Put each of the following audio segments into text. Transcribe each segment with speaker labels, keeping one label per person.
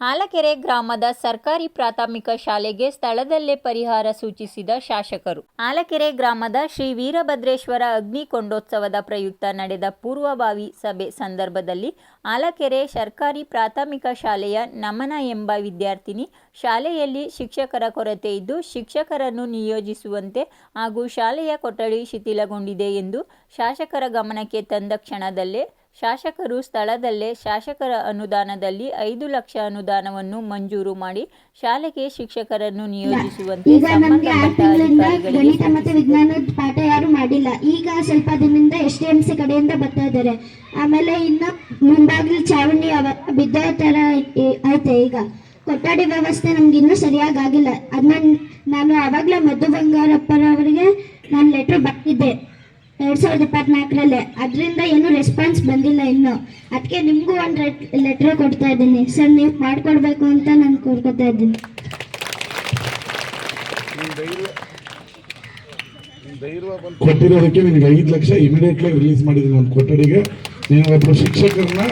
Speaker 1: ಹಾಲಕೆರೆ ಗ್ರಾಮದ ಸರ್ಕಾರಿ ಪ್ರಾಥಮಿಕ ಶಾಲೆಗೆ ಸ್ಥಳದಲ್ಲೇ ಪರಿಹಾರ ಸೂಚಿಸಿದ ಶಾಸಕರು. ಹಾಲಕೆರೆ ಗ್ರಾಮದ ಶ್ರೀ ವೀರಭದ್ರೇಶ್ವರ ಅಗ್ನಿಕೊಂಡೋತ್ಸವದ ಪ್ರಯುಕ್ತ ನಡೆದ ಪೂರ್ವಭಾವಿ ಸಭೆ ಸಂದರ್ಭದಲ್ಲಿ ಹಾಲಕೆರೆ ಸರ್ಕಾರಿ ಪ್ರಾಥಮಿಕ ಶಾಲೆಯ ನಮನ ಎಂಬ ವಿದ್ಯಾರ್ಥಿನಿ ಶಾಲೆಯಲ್ಲಿ ಶಿಕ್ಷಕರ ಕೊರತೆ ಇದ್ದು, ಶಿಕ್ಷಕರನ್ನು ನಿಯೋಜಿಸುವಂತೆ ಹಾಗೂ ಶಾಲೆಯ ಕೊಠಡಿ ಶಿಥಿಲಗೊಂಡಿದೆ ಎಂದು ಶಾಸಕರ ಗಮನಕ್ಕೆ ತಂದ ಕ್ಷಣದಲ್ಲೇ ಶಾಸಕರು ಸ್ಥಳದಲ್ಲೇ ಶಾಸಕರ ಅನುದಾನದಲ್ಲಿ ಐದು ಲಕ್ಷ ಅನುದಾನವನ್ನು ಮಂಜೂರು ಮಾಡಿ ಶಾಲೆಗೆ ಶಿಕ್ಷಕರನ್ನು ನಿಯೋಜಿಸುವಂತೆ ಸಂಬಂಧಪಟ್ಟ ಅಧಿಕಾರಿಗಳಿಗೆ
Speaker 2: ಗಣಿತ ಮತ್ತು ವಿಜ್ಞಾನದ ಪಾಠ ಯಾರು ಮಾಡಿಲ್ಲ. ಈಗ ಸ್ವಲ್ಪ ದಿನದಿಂದ ಎಸ್ ಡಿ ಎಂ ಸಿ ಕಡೆಯಿಂದ ಬರ್ತಾ ಇದ್ದಾರೆ. ಆಮೇಲೆ ಇನ್ನು ಮುಂಬಾಗಿಲು ಚಾವಣಿ ಅವ ಬಿದ್ದ ತರ ಐತೆ ಈಗ. ಕೊಠಡಿ ವ್ಯವಸ್ಥೆ ನಮ್ಗೆ ಇನ್ನೂ ಸರಿಯಾಗಿ ಆಗಿಲ್ಲ ಅದನ್ನ ನಾನು ಅವಾಗಲೇ ಮಧು ಬಂಗಾರಪ್ಪರವರಿಗೆ ನಾನು ಲೆಟರ್ ಬರ್ತಿದ್ದೆ ಎರಡ್ ಸಾವಿರದ ಇಪ್ಪತ್ನಾಲ್ಕರಲ್ಲೇ ಅದರಿಂದ ಏನು ರೆಸ್ಪಾನ್ಸ್ ಬಂದಿಲ್ಲ ಇನ್ನು. ಅದಕ್ಕೆ ನಿಮಗೂ ಒಂದು ಲೆಟರ್ ಕೊಡ್ತಾ ಇದ್ದೀನಿ. ಸರ್ ನೀವು ಮಾಡ್ಕೊಡ್ಬೇಕು ಅಂತ ನಾನು ಕೋರ್ಕೊತಾ ಇದ್ದೀನಿ.
Speaker 3: ಕೊಟ್ಟಿರೋದಕ್ಕೆ ನಿನಗೆ ಐದು ಲಕ್ಷ ಇಮಿಡಿಯೇಟ್ಲಿ ರಿಲೀಸ್ ಮಾಡಿದ್ದೀನಿ ಒಂದು ಕೊಠಡಿಗೆ. ನೀನು ಒಬ್ಬರು ಶಿಕ್ಷಕರನ್ನ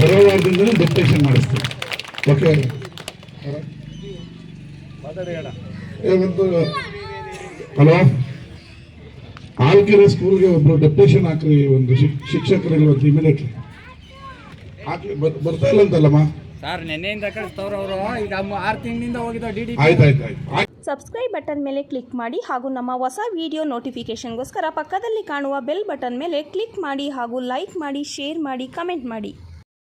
Speaker 3: ಬರೋ ವಾರದಿಂದಲೇ ಡೆಪ್ಟೇಷನ್ ಮಾಡಿಸ್ತೀನಿ ಓಕೆ ಹಲೋ ಆಲ್ಕೆರೆ ಸ್ಕೂಲ್ಗೆ ಒಬ್ರು ಡೆಪ್ಟೇಷನ್ ಹಾಕ್ರಿ ಒಂದು ಶಿಕ್- ಶಿಕ್ಷಕರಿಗೆ ಒಂದು ಇಮಿಡಿಯೇಟ್ಲಿ ಹಾಕಿ ಬರ್ತಾ ಇಲ್ಲ ಅಂತಲ್ಲಮ್ಮ?
Speaker 4: ಸರ್ ನಿನ್ನೆಯಿಂದ ಕಳಿಸ್ತವ್ರು ಅವರು. ಈಗ ಆರು ತಿಂಗಳಿಂದ ಹೋಗಿದ್ದ ಡಿ ಡಿ
Speaker 3: ಆಯ್ತು. ಆಯ್ತು ಆಯ್ತು ಆಯ್ತು
Speaker 5: ಸಬ್ಸ್ಕ್ರೈಬ್ ಬಟನ್ ಮೇಲೆ ಕ್ಲಿಕ್ ಮಾಡಿ ಹಾಗೂ ನಮ್ಮ ಹೊಸ ವಿಡಿಯೋ ನೋಟಿಫಿಕೇಷನ್ಗೋಸ್ಕರ ಪಕ್ಕದಲ್ಲಿ ಕಾಣುವ ಬೆಲ್ ಬಟನ್ ಮೇಲೆ ಕ್ಲಿಕ್ ಮಾಡಿ ಹಾಗೂ ಲೈಕ್ ಮಾಡಿ ಶೇರ್ ಮಾಡಿ ಕಮೆಂಟ್ ಮಾಡಿ.